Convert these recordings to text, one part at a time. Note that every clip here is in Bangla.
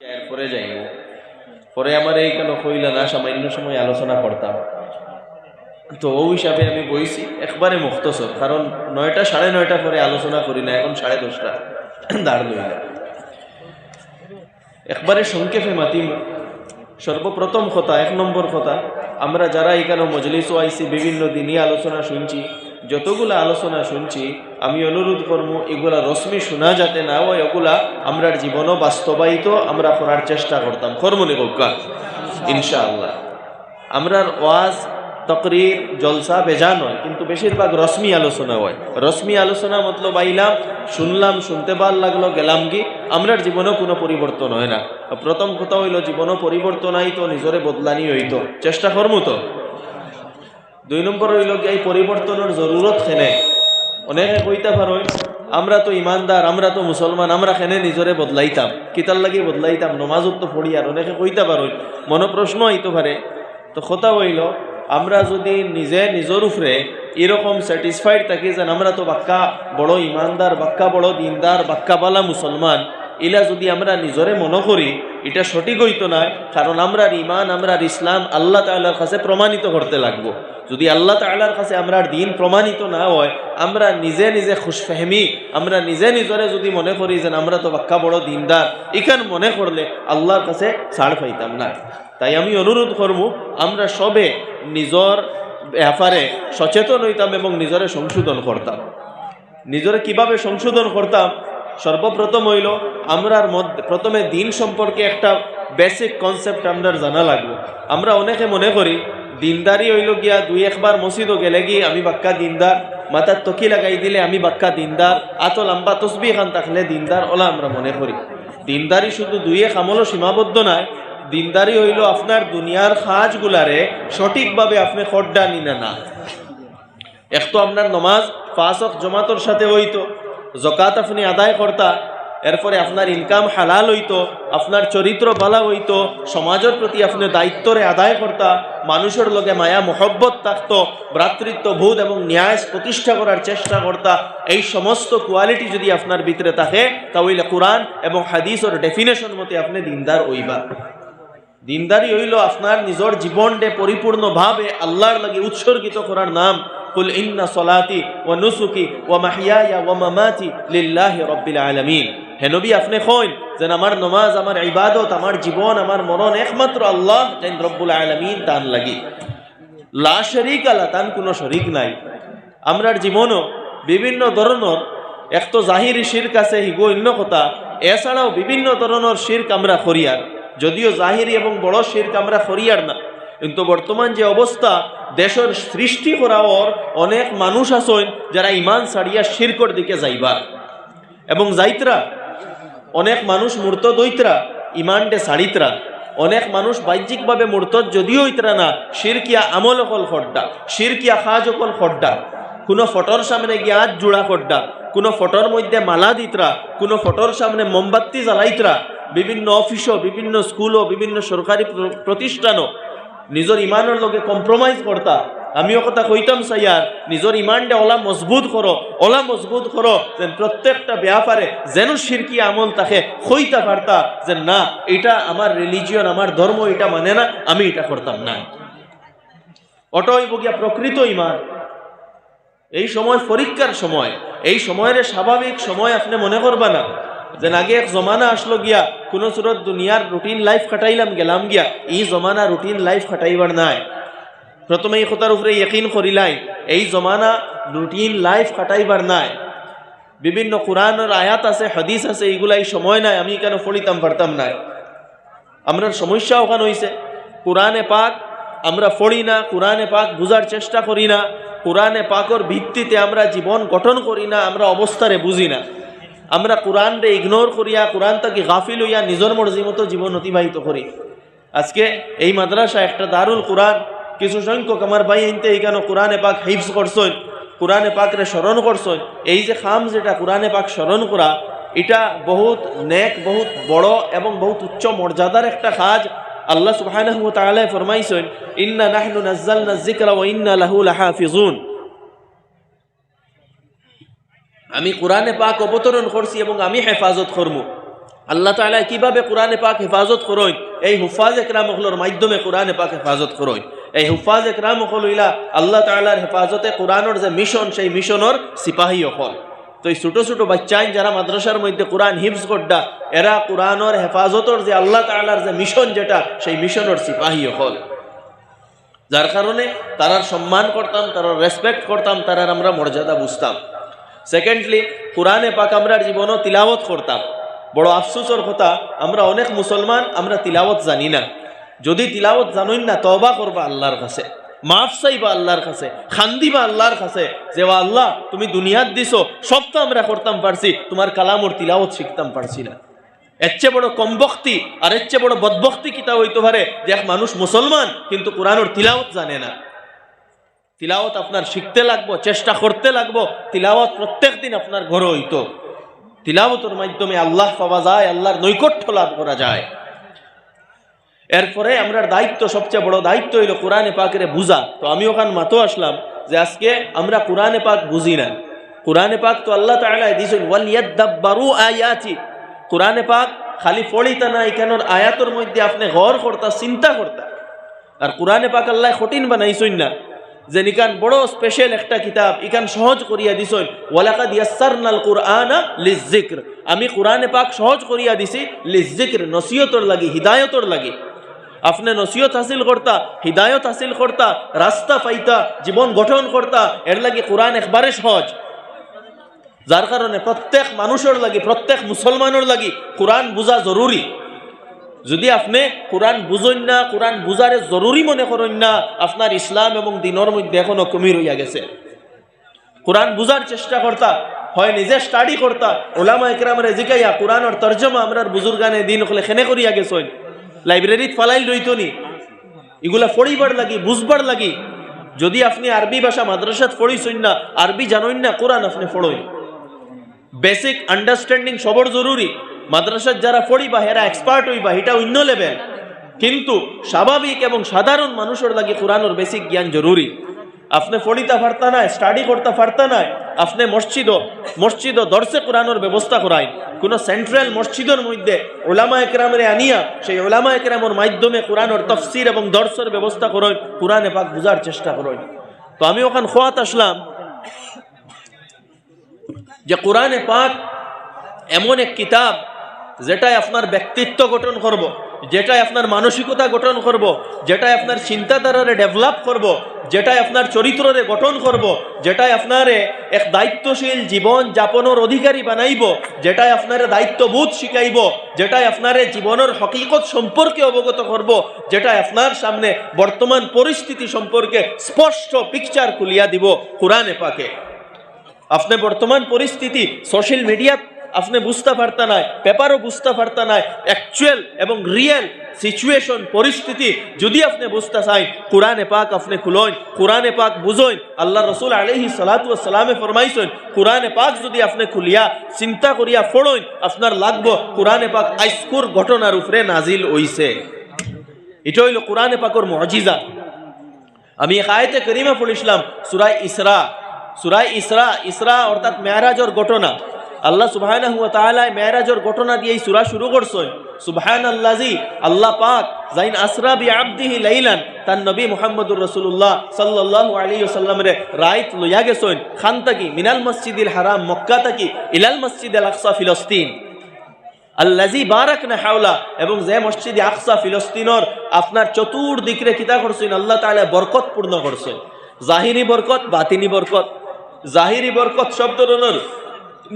এরপরে যাইব। পরে আমার এই কেন কইলা না, সামান্য সময় আলোচনা করতাম। তো ও হিসাবে আমি বইছি, একবারে মুক্তসর কারণ নয়টা, সাড়ে নয়টা পরে আলোচনা করি না, এখন সাড়ে দশটা। দাঁড় লইলা। একবারে সংক্ষেপে মাতিম, সর্বপ্রথম কথা, এক নম্বর কথা, আমরা যারা এখানে মজলিস আইসি বিভিন্ন দিনই আলোচনা শুনছি যতগুলা আলোচনা শুনছি, আমি অনুরোধ করব, এগুলা রশ্মি শোনা যাতে না হয়, এগুলা আমরার জীবনও বাস্তবায়িত, আমরা করার চেষ্টা করতাম। কর্মনি কৌকা ইনশাআল্লাহ। আমরার ওয়াজ, তকরির, জলসা বেজা নয় কিন্তু বেশিরভাগ রশ্মি আলোচনা হয়। রশ্মি আলোচনা মতলব আইলাম, শুনলাম, শুনতে ভালো লাগল, গেলাম কি? আমরার জীবনেও কোনো পরিবর্তন হয় না। প্রথম কথা হইল, জীবনও পরিবর্তন আইতো, নিজরে বদলানি হইতো। চেষ্টা করমু তো? দুই নম্বর হইল কি এই পরিবর্তনের জরুরত খেনে অনেকে কইতে পারো, আমরা তো ইমানদার, আমরা তো মুসলমান, আমরা খেনে নিজরে বদলাইতাম? কিতার লাগি বদলাইতাম? নমাজত তো পড়ি আর অনেকে কইতে পারো, মনে প্রশ্ন আইতে পারে। তো কথা হইল, আমরা যদি নিজে নিজের উপরে এরকম স্যাটিসফাইড থাকি যেন আমরা তো বাক্কা বড় ইমানদার, বাক্কা বড় দিনদার, বাক্কা বালা মুসলমান ইলা যদি আমরা নিজরে মনে করি, এটা সঠিক হইতো না, কারণ আমরার ইমান আমরার ইসলাম আল্লাহ তাল্লার কাছে প্রমাণিত করতে লাগবো। যদি আল্লাহ তাল্লার কাছে আমরা দিন প্রমাণিত না হয়, আমরা নিজে নিজে খুশফেহমি, আমরা নিজে নিজরে যদি মনে করি যে আমরা তো বাক্কা বড় দিনদার, এখান মনে করলে আল্লাহর কাছে ছাড় পাইতাম না। তাই আমি অনুরোধ করব, আমরা সবে নিজর ব্যাপারে সচেতন হইতাম এবং নিজরে সংশোধন করতাম। নিজরে কীভাবে সংশোধন করতাম? সর্বপ্রথম হইল আমরার মধ্যে, প্রথমে দিন সম্পর্কে একটা বেসিক কনসেপ্ট আমরা জানা লাগবে। আমরা অনেকে মনে করি, দিনদারি হইল গিয়া দুই একবার মসজিদও গেলে গিয়ে আমি বাক্কা দিনদার, মাথার তকি লাগাই দিলে আমি বাক্কা দিনদার আত লম্বা তসবি খান থাকলে দিনদার ওলা আমরা মনে করি। দিনদারি শুধু দুই এক আমলও সীমাবদ্ধ নয় দিনদারি হইল আপনার দুনিয়ার খাজগুলারে সঠিকভাবে আপনি খড্ডা নিনা না। এক তো আপনার নমাজ ফাঁসক জমাতর সাথে হইতো জকাত আপনি আদায় করতা, এরপরে আপনার ইনকাম হালাল হইতো, আপনার চরিত্র ভালো হইতো, সমাজের প্রতি আপনি দায়িত্বরে আদায় করতা, মানুষের লগে মায়া মহব্বত থাকতো ভ্রাতৃত্ব বোধ এবং ন্যায় প্রতিষ্ঠা করার চেষ্টা করতা, এই সমস্ত কোয়ালিটি যদি আপনার ভিতরে থাকে, তাহলে কোরআন এবং হাদিসের ডেফিনেশন মতে আপনি দিনদার হইবা। দিনদারি হইল আপনার নিজের জীবনটে পরিপূর্ণভাবে আল্লাহর লাগে উৎসর্গিত করার নাম। কুল ইন্না সলাতি ও নুসুকি ও মাহিয়া ও মামাতি লিল্লাহি রব্বিল আলামিন। হে নবী, আপনি কইন যেন আমার নমাজ, আমার ইবাদত, আমার জীবন, আমার মরণ একমাত্র আল্লাহ যেন রব্বুল আলামিন তান লাগি। লা শরিক আলা তান কোনো শরিক নাই। আমরার জীবনও বিভিন্ন ধরনের, এক তো জাহিরি শির্ক আছে, হিগো অন্য কথা, এছাড়াও বিভিন্ন ধরনের শির্ক আমরা করিয়ার। যদিও জাহিরি এবং বড় শির্ক আমরা করিয়ার না, কিন্তু বর্তমান যে অবস্থা দেশের সৃষ্টি করাওর অনেক মানুষ আছেন যারা ইমান ছাড়িয়া শিরকর দিকে যাইবা। এবং যাইত্রা, অনেক মানুষ মূর্ত দৈত্রা ইমানটে ছাড়িত্রা। অনেক মানুষ বাহ্যিকভাবে মূর্ত যদিও ইতরা না, শিরকিয়া আমল অকল খড্ডা, শিরকিয়া খাজ অকল খড্ডা। কোনো ফটোর সামনে গিয়ে হাত জোড়া খড্ডা, কোনো ফটোর মধ্যে মালা দিতরা, কোনো ফটোর সামনে মোমবাতি জ্বালাইতরা। বিভিন্ন অফিসও, বিভিন্ন স্কুলও, বিভিন্ন সরকারি প্র- প্রতিষ্ঠানও নিজের ইমানের লগে কম্প্রোমাইজ করতা। আমিও কথা কইতাম, সাইয়ার, নিজের ইমানটা ওলা মজবুত করো, ওলা মজবুত করো, যেন প্রত্যেকটা ব্যাপারে যেন সিরকি আমল তাকে কইতা পারতা যে না, এটা আমার রিলিজিয়ন আমার ধর্ম, এটা মানে না, আমি এটা করতাম না। অটই বগিয়া প্রকৃত ইমান। এই সময় পরীক্ষার সময়, এই সময়ের স্বাভাবিক সময় আপনি মনে করবা না। যেন আগে এক জমানা আসলো গিয়া, কোন সুরত দুনিয়ার রুটিন লাইফ কাটাইলাম গেলাম গিয়া, এই জমানা রুটিন লাইফ কাটাইবার নাই। প্রথমে এই কথার উপরে ইয়কিন করিলাই, এই জমানা রুটিন লাইফ কাটাইবার নাই। বিভিন্ন কোরআনের আয়াত আছে, হাদিস আছে এইগুলা এই সময় নাই, আমি কেন ফলিতাম পারতাম নাই। আমরা সমস্যা ওখানে হয়েছে কোরআনে পাক আমরা ফড়ি না, কোরআনে পাক বুঝার চেষ্টা করি না, কোরআনে পাকর ভিত্তিতে আমরা জীবন গঠন করি না, আমরা অবস্থারে বুঝি না। আমরা কোরআনরে ইগনোর করিয়া কোরআন তাকে গাফিল হইয়া নিজের মর্জি মতো জীবন অতিবাহিত করি। আজকে এই মাদ্রাসা একটা দারুল কোরআন, কিছু সংখ্যক আমার ভাই আনতে এইখানে কোরআনে পাক হিফস করছেন, কোরআনে পাকরে স্মরণ করছেন। এই যে খাম যেটা কোরআনে পাক স্মরণ করা, এটা বহুত নেক, বহুত বড় এবং বহুত উচ্চ মর্যাদার একটা কাজ আল্লাহ তাআলা ফরমাইছেন, ইন্না নাহনু নাযালনা যিকরা ওয়া ইন্না লাহু লাহাফিজুন। আমি কোরআনে পাক অবতরণ করছি এবং আমি হেফাজত করব আল্লাহ তালা কীভাবে কোরআনে পাক হেফাজত করইন এই হুফাজ একরাম হলোর মাধ্যমে কোরআনে পাক হেফাজত করইন এই হুফাজ একরাম হল ইলা আল্লাহ তালার হেফাজতে কোরআনের যে মিশন, সেই মিশনের সিপাহী হল তো এই ছোট ছোট বাচ্চাইন যারা মাদ্রাসার মধ্যে কোরআন হিফজ করডা, এরা কোরআনের হেফাজতর যে আল্লাহ তালার যে মিশন যেটা, সেই মিশনের সিপাহী হল যার কারণে তারার সম্মান করতাম, তারার রেসপেক্ট করতাম, তারার আমরা মর্যাদা বুঝতাম। সেকেন্ডলি কোরআনে পাক আমরা জীবনও তিলাওয়াত করতাম বড় আফসোসর কথা আমরা অনেক মুসলমান আমরা তিলাওয়াত জানি না যদি তিলাওয়াত জানুন না তবা করবা আল্লাহর কাছে মাফ চাইবা আল্লাহর কাছে খান্দিবা আল্লাহর কাছে যে আল্লাহ তুমি দুনিয়াত দিছো সব তো আমরা করতাম পারছি তোমার কালামর তিলাওয়াত শিখতাম পারছি না এর চেয়ে বড় কমবক্তি আর এর চেয়ে বড় বদবক্তি কিতা হইতে পারে যে এক মানুষ মুসলমান কিন্তু কোরআনোর তিলাওয়াত জানে না তিলাওয়াত আপনার শিখতে লাগবো, চেষ্টা করতে লাগবো, তিলাওয়াত প্রত্যেক দিন আপনার ঘরে হইতো। তিলাওয়াতের মাধ্যমে আল্লাহ পাওয়া যায়, আল্লাহর নৈকট্য লাভ করা যায়। এরপরে আমরার দায়িত্ব, সবচেয়ে বড় দায়িত্ব হইল কোরআনে পাকের বুঝা। তো আমি ওখান মাতো আসলাম যে আজকে আমরা কোরআনে পাক বুঝি না। কোরআনে পাক তো আল্লাহ তাআলা দিয়েছেন ওয়ালিয়াদাব্বারু আয়াতি। কোরআনে পাক খালি ফড়িতা না এখানোর আয়াতর মধ্যে আপনি গর করতা, চিন্তা করতা। আর কোরআনে পাক আল্লাহ কঠিন বানাইছই না। যে নিকান বড় স্পেশাল একটা কিতাব, ইকান সহজ করিয়া দিছই। ওয়ালাকাদ ইয়াসসারনাল কুরআনা লিযিকর আমি কোরআনে পাক সহজ করিয়া দিছি লিযিকর নসিহতর লাগি, হিদায়তর লাগি। আপনি নসিহত হাসিল করতা, হিদায়ত হাসিল করতা, রাস্তা পাইতা, জীবন গঠন করতা, এর লাগি কোরআন একবারে সহজ। যার কারণে প্রত্যেক মানুষের লাগি, প্রত্যেক মুসলমানের লাগি কোরআন বুঝা জরুরি। যদি আপনি কোরআন বুঝেন না, কোরআন বুঝারে জরুরি মনে করেন না, আপনার ইসলাম এবং দিনের মধ্যে এখনও কমি রইয়া গেছে। কোরআন বুঝার চেষ্টা করতা, হয় নিজে স্টাডি করতা, ওলামা একরামের জিকাইয়া কোরআনের তর্জমা আমরার বুজুর্গানে দিন হলে খেনে করিয়া গেছেন। লাইব্রেরিত ফালাইল রইত নি এগুলা পড়িবার লাগি, বুঝবার লাগি। যদি আপনি আরবি ভাষা মাদ্রাসাত পড়িছেন না, আরবি জানেন না, কোরআন আপনি পড়ইন বেসিক আন্ডারস্ট্যান্ডিং সবর জরুরি। মাদ্রাসার যারা পড়িবা হেরা এক্সপার্ট হইবা এটা অন্য লেভেল কিন্তু স্বাভাবিক এবং সাধারণ মানুষের লাগে কোরআনের বেসিক জ্ঞান জরুরি। আপনি পড়িতা পারতা নাই স্টাডি করতে পারতা নাই, আপনি মসজিদ মসজিদ দর্শে কোরআনের ব্যবস্থা করাইন কোন সেন্ট্রাল মসজিদের মধ্যে ওলামা একরামের আনিয়া, সেই ওলামা একরামের মাধ্যমে কোরআনের তফসির এবং দর্শের ব্যবস্থা করেন কোরআনে পাক বুঝার চেষ্টা করেন তো আমি ওখান খোয়াত আসলাম যে কোরআনে পাক এমন এক কিতাব যেটাই আপনার ব্যক্তিত্ব গঠন করব। যেটাই আপনার মানসিকতা গঠন করব। যেটাই আপনার চিন্তাধারারে ডেভেলপ করব। যেটাই আপনার চরিত্ররে গঠন করব। যেটাই আপনারে এক দায়িত্বশীল জীবন যাপনের অধিকারী বানাইব, যেটাই আপনার দায়িত্ববোধ শিখাইব, যেটাই আপনারে জীবনের হকিকত সম্পর্কে অবগত করব। যেটাই আপনার সামনে বর্তমান পরিস্থিতি সম্পর্কে স্পষ্ট পিকচার খুলিয়া দিব কোরআনে পাকে আপনি বর্তমান পরিস্থিতি সোশ্যাল মিডিয়া আপনি বুঝতে পারতা নাই, পেপারও বুঝতে পারতা নাই অ্যাকচুয়াল এবং রিয়েল সিচুয়েশন পরিস্থিতি যদি আপনি বুঝতে চাই কোরআনে পাক আপনি খুলইন, কোরআনে পাক বুঝইন, আল্লাহ রসুল আলহি সালাতু সালামে ফরমাইছেন, কোরআনে পাক যদি আপনি খুলিয়া, চিন্তা করিয়া ফড়ইন আপনার লাগবো, কোরআনে পাক আইস্কুর ঘটনার উপরে নাজিল হইছে। এটা হইল কোরআনে পাকর মজিজা। আমি এক আয়তে করিমা পড়িছিলাম সুরাই ইসরা সুরাই ইসরা ইসরা অর্থাৎ মেয়ারাজর ঘটনা। আল্লাহ সুবহানাহু ওয়া তাআলা মেয়ারাজর ঘটনা দিয়ে এই সূরা শুরু করছেন সুবহানাল্লাজি আল্লাহ পাক জাইন আসরা বি আবদিহি লাইলান, তার নবী মুহাম্মদুর রাসূলুল্লাহ সাল্লাল্লাহু আলাইহি ওয়াসাল্লামের রাইত লইয়া গেছেন। খান তাকি মিনাল মসজিদিল হারাম, মক্কা তাকি ইলাল মসজিদিল আকসা ফিলিস্তিন। আল্লাজি বারাক না হাওলা, এবং যে মসজিদে আকসা ফিলিস্তিনর আপনার চতুর্দিকে কিতা করছেন, আল্লাহ তাআলা বরকত পূর্ণ করছেন। জাহিরি বরকত, বাতিনি বরকত। জাহিরি বরকত শব্দর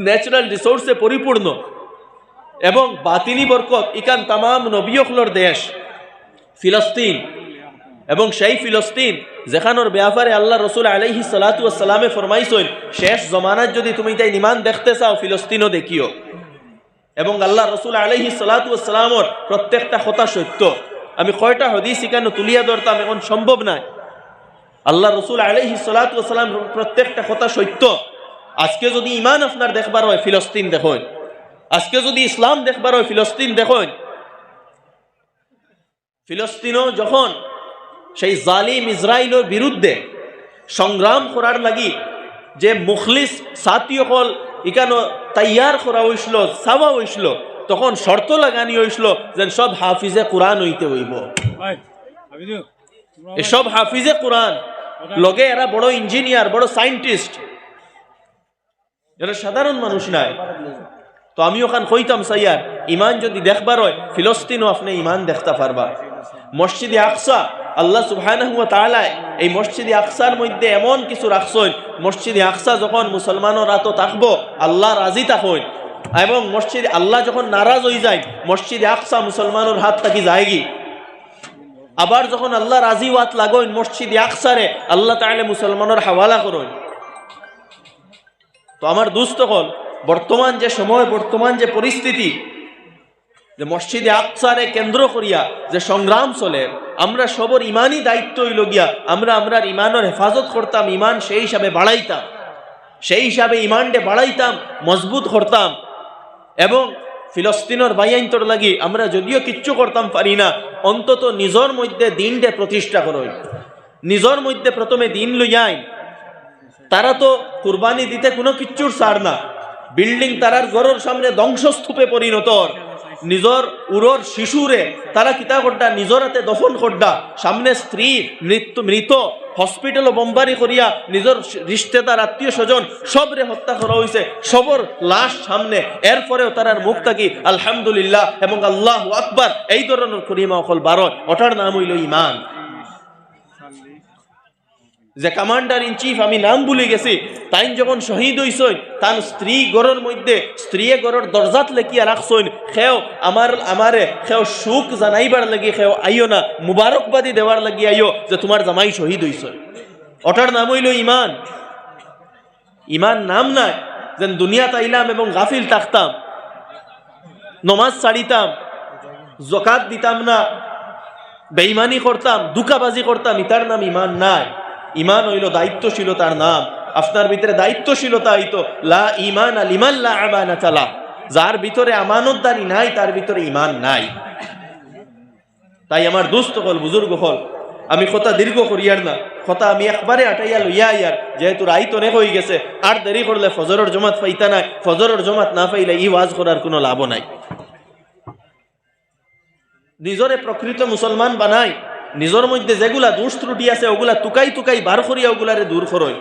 ন্যাচারাল রিসোর্সে পরিপূর্ণ এবং বাতিনি বরকত ইকান তাম নবীয়কলর দেশ, ফিলস্তিন এবং সেই ফিলস্তিন যেখানোর ব্যাপারে আল্লাহ রসুল আলাইহি সালাতু সালামে ফরমাইছেন, শেষ জমানার যদি তুমি তাই নিমান দেখতে চাও, ফিলিস্তিনও দেখিও। এবং আল্লাহ রসুল আলহি সালাতামর প্রত্যেকটা কথা সত্য। আমি কয়টা হদিস এখানে তুলিয়া ধরতাম, এখন সম্ভব নয় আল্লাহ রসুল আলহি সালাতাম প্রত্যেকটা কথা সত্য। আজকে যদি ইমান আপনার দেখবার হয় ফিলস্তিন দেখুন। আজকে যদি ইসলাম দেখবার হয় ফিলস্তিন দেখুন। ফিলিস্তিনও যখন সেই জালিম ইসরায়েলের বিরুদ্ধে সংগ্রাম করার লাগি যে মুখলিস সাথী হল ইকানো তাইয়ার করা হইছিল চাওয়া হইছিল তখন শর্ত লাগানি হইছিল যেন সব হাফিজে কোরআন হইতে হইব। এসব হাফিজে কোরআন। লগে এরা বড় ইঞ্জিনিয়ার বড় সায়েন্টিস্ট। এরা সাধারণ মানুষ নাই। তো আমি ওখান কইতাম সাইয়ার ইমান যদি দেখবার হয়, ফিলস্তিনও আপনি ইমান দেখতে পারবা। মসজিদে আকসা, আল্লাহ ওয়া তাআলা এই মসজিদে আকসার মধ্যে এমন কিছু রাখছেন, মসজিদে আকসা যখন মুসলমানরা রাত থাকব, আল্লাহ রাজি থাকুন। এবং মসজিদে আল্লাহ যখন নারাজ হয়ে যায়, মসজিদে আকসা মুসলমানের হাত থাকি যায়গি। আবার যখন আল্লাহ রাজি ওয়াত লাগোন, মসজিদে আকসারে আল্লাহ তাহলে মুসলমানের হাওয়ালা করুন। তো আমার দুস্থ হল, বর্তমান যে সময়, বর্তমান যে পরিস্থিতি, যে মসজিদে আকসারে কেন্দ্র করিয়া যে সংগ্রাম চলে, আমরা সবর ইমানই দায়িত্ব হইল গিয়া আমরা আমরা ইমানের হেফাজত করতাম, ইমান সেই হিসাবে বাড়াইতাম। সেই হিসাবে ইমানটে বাড়াইতাম, মজবুত করতাম। এবং ফিলস্তিনের বাইয়াইন্তর লাগি আমরা যদিও কিচ্ছু করতাম পারি না, অন্তত নিজের মধ্যে দিনটে প্রতিষ্ঠা করই। নিজের মধ্যে প্রথমে দিন লইয়াই তারা তো কুরবানি দিতে কোনো কিচ্ছুর সার না। বিল্ডিং তারার ঘরের সামনে ধ্বংসস্তূপে পরিণত। নিজর উরর শিশুরে তারা কিতা করডা? নিজর হাতে দফন করডা। সামনে স্ত্রী মৃত্যু মৃত, হসপিটাল বোম্বারি করিয়া নিজর রিশ্তেদার, আত্মীয় স্বজন সবরে হত্যা করা হয়েছে সবর লাশ সামনে। এরপরেও তারার মুখ থাকি আলহামদুলিল্লাহ এবং আল্লাহ আকবার। এই ধরনের করিমা অকল বারো ওটার নাম হইল ইমান যে কমান্ডার ইন চিফ আমি নাম ভুলে গেছি তাই যখন শহীদ হইসইন তার স্ত্রী গড়ের মধ্যে স্ত্রীয়ে গড়ের দরজাত লেখিয়া রাখছইন খেও আমার আমারে খেও সুখ জানাইবার লাগি খেও আইও না মুবারকবাদী দেওয়ার লাগি আইও যে তোমার জামাই শহীদ হইসইন ওটার নাম হইল ইমান। ইমান নাম নাই, যেন দুনিয়া তাইলাম এবং গাফিল থাকতাম, নমাজ ছাড়িতাম জকাত দিতাম না, বেইমানি করতাম দুকাবাজি করতাম ইতার নাম ইমান নাই। ইমান হইল দায়িত্বশীলতার নাম। আপনার ভিতরে দায়িত্বশীলতা হইতো, লা ইমান আল ইমান লা আমানা চালা যার ভিতরে আমানতদারি নাই, তার ভিতরে ইমান নাই। তাই আমার দুস্থ হল, বুজুর্গ হল। আমি কথা দীর্ঘ করিয়ার না। কথা আমি একবারে আটাইয়া লইয়া ইয়ার যেহেতু রাইত অনেক হয়ে গেছে, আর দেরি করলে ফজরের জমাত পাইতা নাই। ফজরের জমাত না পাইলে ই ওয়াজ করার কোনো লাভ নাই। নিজরে প্রকৃত মুসলমান বানাই। নিজের মধ্যে যেগুলা দোষ ত্রুটি আছে, ওগুলা তুকাই তুকাই বার করিয়া ওগুলারে দূর করই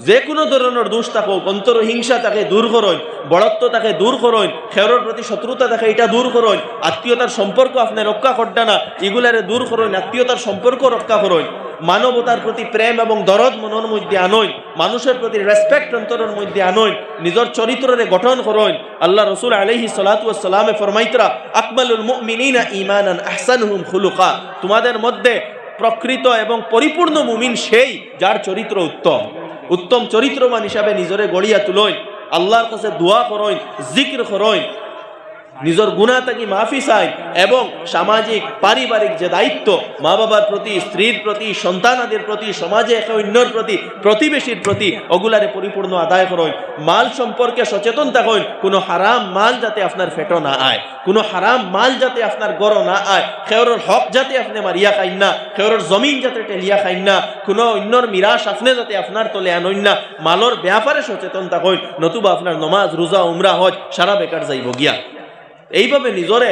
যে কোনো ধরনের দোষ থাকুক অন্তর হিংসা তাকে দূর করই বড়ত্ব তাকে দূর করই খেরোর প্রতি শত্রুতা তাকে এটা দূর করই আত্মীয়তার সম্পর্ক আপনি রক্ষা করডানা এগুলারে দূর করই আত্মীয়তার সম্পর্ক রক্ষা করই মানবতার প্রতি প্রেম এবং দরদ মনের মধ্যে আনই মানুষের প্রতি রেসপেক্ট অন্তরের মধ্যে আনই নিজের চরিত্রের গঠন করই আল্লাহ রসুল আলহি সালাতামে ফরমাইতরা, আকমালুল মুমিনিনা ইমানান আহসানুহুম খুলুকা। তোমাদের মধ্যে প্রকৃত এবং পরিপূর্ণ মুমিন সেই যার চরিত্র উত্তম। উত্তম চরিত্রবান হিসাবে নিজরে গড়িয়া তুলইন আল্লাহর কাছে দোয়া করইন জিক্র করইন নিজের গুণা থাকি মাফি চাই এবং সামাজিক, পারিবারিক যে দায়িত্ব মা বাবার প্রতি, স্ত্রীর প্রতি, সন্তানাদের প্রতি, সমাজে একে অন্যর প্রতি, প্রতিবেশীর প্রতি, ওগুলারে পরিপূর্ণ আদায় করুন। মাল সম্পর্কে সচেতন থাকুন। কোনো হারাম মাল যাতে আপনার ফেটো না আয়। কোনো হারাম মাল যাতে আপনার গড় না আয়। খেয়রের হক যাতে আপনি মারিয়া খাইন না। খেয়রের জমিন যাতে টেলিয়া খাইন না। কোনো অন্যর মিরাস আপনি যাতে আপনার তলে আনইন না। মালর ব্যাপারে সচেতন থাকুন। নতুবা আপনার নমাজ, রোজা, উমরা, হজ সারা বেকার যাইব গিয়া। এইভাবে নিজরে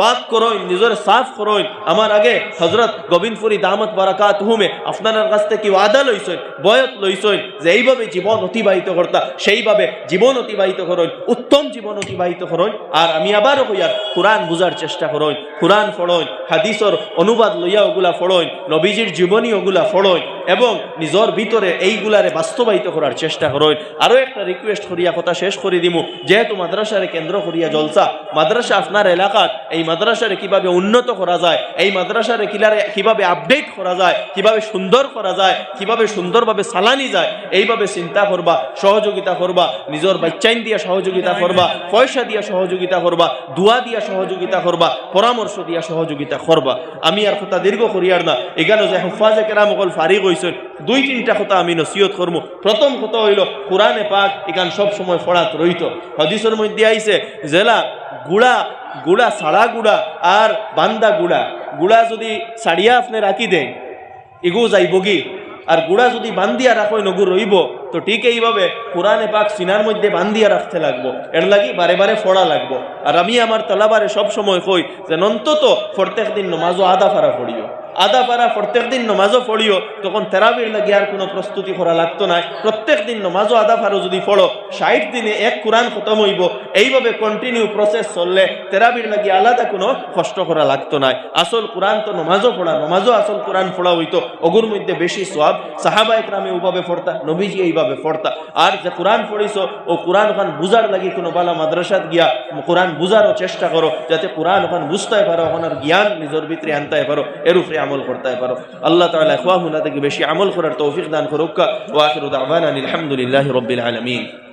পাক করইন নিজরে সাফ করইন আমার আগে হজরত গোবিন্দপুরি দামত বারাকাত হুমে আপনার কাছ থেকে ওয়াদা লইছেন, বয়ত লইছেন যে এইভাবে জীবন অতিবাহিত করতা, সেইভাবে জীবন অতিবাহিত করইন উত্তম জীবন অতিবাহিত করইন আর আমি আবারও কইয়ার, কোরআন বুঝার চেষ্টা করইন কোরআন ফড়ইন হাদিসর অনুবাদ লইয়া ওগুলা ফড়ইন নবীজির জীবনী ওগুলা ফড়ইন এবং নিজর ভিতরে এইগুলারে বাস্তবায়িত করার চেষ্টা করইন আরও একটা রিকোয়েস্ট করিয়া কথা শেষ করে দিমু। যেহেতু মাদ্রাসারে কেন্দ্র করিয়া জলসা, মাদ্রাসা আপনার এলাকাত এই মাদ্রাসারে কীভাবে উন্নত করা যায়, এই মাদ্রাসারে কিলারে কীভাবে আপডেট করা যায়, কীভাবে সুন্দর করা যায়, কীভাবে সুন্দরভাবে চালানি যায়, এইভাবে চিন্তা করবা, সহযোগিতা করবা, নিজের বাচ্চাইন দিয়া সহযোগিতা করবা, পয়সা দিয়া সহযোগিতা করবা, দোয়া দিয়া সহযোগিতা করবা, পরামর্শ দিয়া সহযোগিতা করবা। আমি আর কথা দীর্ঘ করিয়ার না। এখানে যে হুফাজে কেরাম অকল ফারিক হয়েছেন দুই, তিনটা কথা আমি নসিহত করব প্রথম কথা হইল, কোরআনে পাক এখান সব সময় ফড়াত রইত হদিসের মধ্যে আইছে, জেলা গুড়া গুড়া সাড়া গুড়া আর বান্দা গুড়া। গুড়া যদি সাড়িয়া আপনি রাখি দেন এগু যাইব কি? আর গুড়া যদি বান্দিয়া রাখো, নগু রইব তো ঠিক এইভাবে কোরআনে পাক সিনার মধ্যে বান্ধিয়া রাখতে লাগবো। এর লাগি বারে বারে ফোড়া লাগবো। আর আমি আমার তলাবারে সব সময় কই যে অন্তত প্রত্যেক দিন নমাজও আদা ফারা পড়িও। আদা পারা প্রত্যেক দিন নমাজও পড়িও, তখন তেরাবির লাগে আর কোনো প্রস্তুতি করা লাগতো না। প্রত্যেক দিন নমাজও আদা ফারো যদি পড়ো, ষাট দিনে এক কোরআন খতম হইব। এইভাবে কন্টিনিউ প্রসেস চললে তেরাবির লাগে আলাদা কোনো কষ্ট করা লাগতো না। আসল কোরআন তো নমাজও পড়া, নমাজও আসল কোরআন পড়া হইতো। অগুর মধ্যে বেশি সব সাহাবা একরামে ওভাবে পড়তা, নবীজি এইভাবে পড়তা? আর যে কোরআন পড়িস ও কোরআন ওখান বুঝার লাগি কোনো বালা মাদ্রাসাত গিয়া কোরআন বুঝারও চেষ্টা করো, যাতে কোরআন ওখান বুঝতে পারো, ওখানের জ্ঞান নিজের ভিতরে আনতে পারো, এর উপরে আমল করতে পারো। আল্লাহ তালা খোয়া হুনা থেকে বেশি আমল করার তৌফিক দান করুক। ওয়া আখিরু আলহামদুলিল্লাহ রবিল আলামিন।